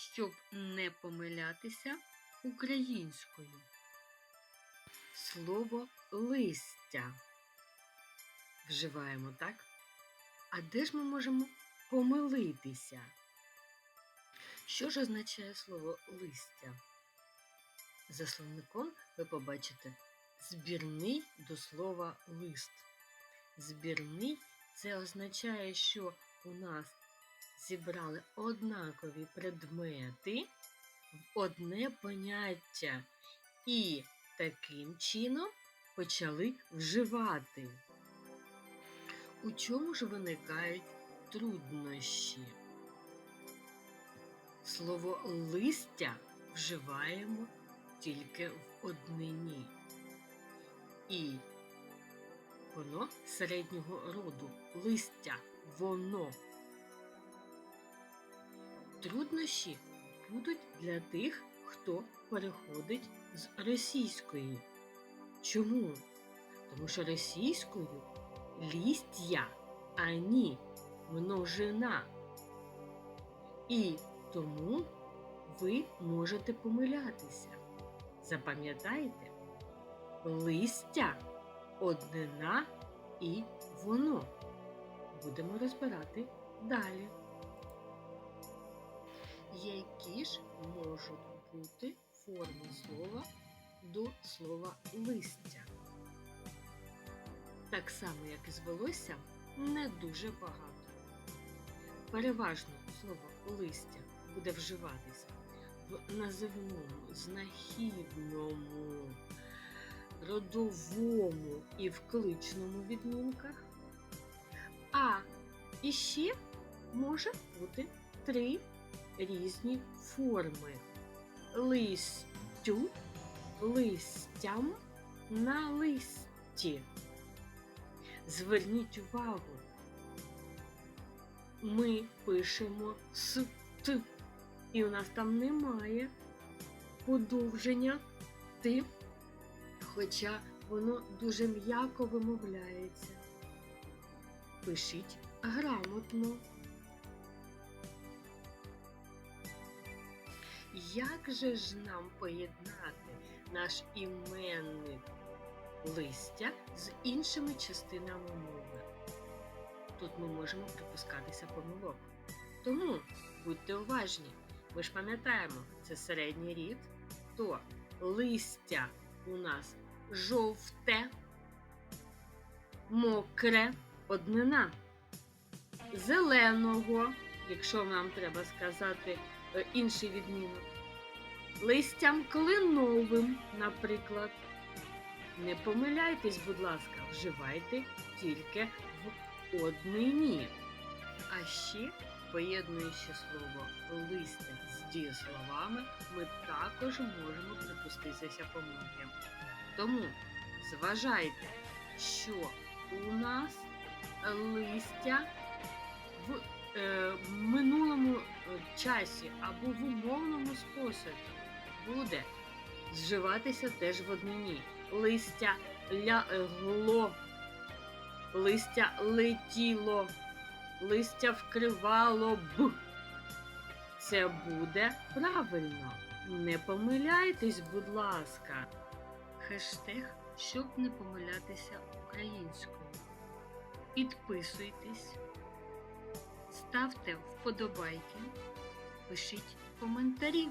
щоб не помилятися українською. Слово листя. Вживаємо так? А де ж ми можемо помилитися? Що ж означає слово листя? За словником ви побачите збірний до слова лист. Збірний це означає, що у нас зібрали однакові предмети в одне поняття і таким чином почали вживати. У чому ж виникають труднощі? Слово листя вживаємо тільки в однині. І воно середнього роду листя, воно. Труднощі будуть для тих, хто переходить з російської. Чому? Тому що російською лістя, ані множина. І тому ви можете помилятися. Запам'ятайте, листя, однина і воно. Будемо розбирати далі. Які ж можуть бути форми слова до слова листя? Так само, як і з волоссям, не дуже багато. Переважно слово листя буде вживатися в називному, знахідному, родовому і в кличному відмінках. А іще може бути три різні форми листю, листям на листі. Зверніть увагу, ми пишемо с т, і у нас там немає подовження ти, хоча воно дуже м'яко вимовляється. Пишіть грамотно. Як же ж нам поєднати наш іменник листя з іншими частинами мови? Тут ми можемо припускатися помилок. Тому будьте уважні. Ми ж пам'ятаємо, це середній рід, то листя у нас жовте, мокре, однина. Зеленого, якщо нам треба сказати е, інший відмінок. Листям клиновим, наприклад. Не помиляйтесь, будь ласка, вживайте тільки в однині. А ще, поєднуючи слово листя з дієсловами, ми також можемо припуститися помилки. Тому зважайте, що у нас листя в е, минулому е, часі або в умовному способі буде зживатися теж в однині. Листя лягло, листя летіло, листя вкривало б. Це буде правильно. Не помиляйтесь, будь ласка. Хештег, щоб не помилятися українською. Підписуйтесь, ставте вподобайки, пишіть коментарі.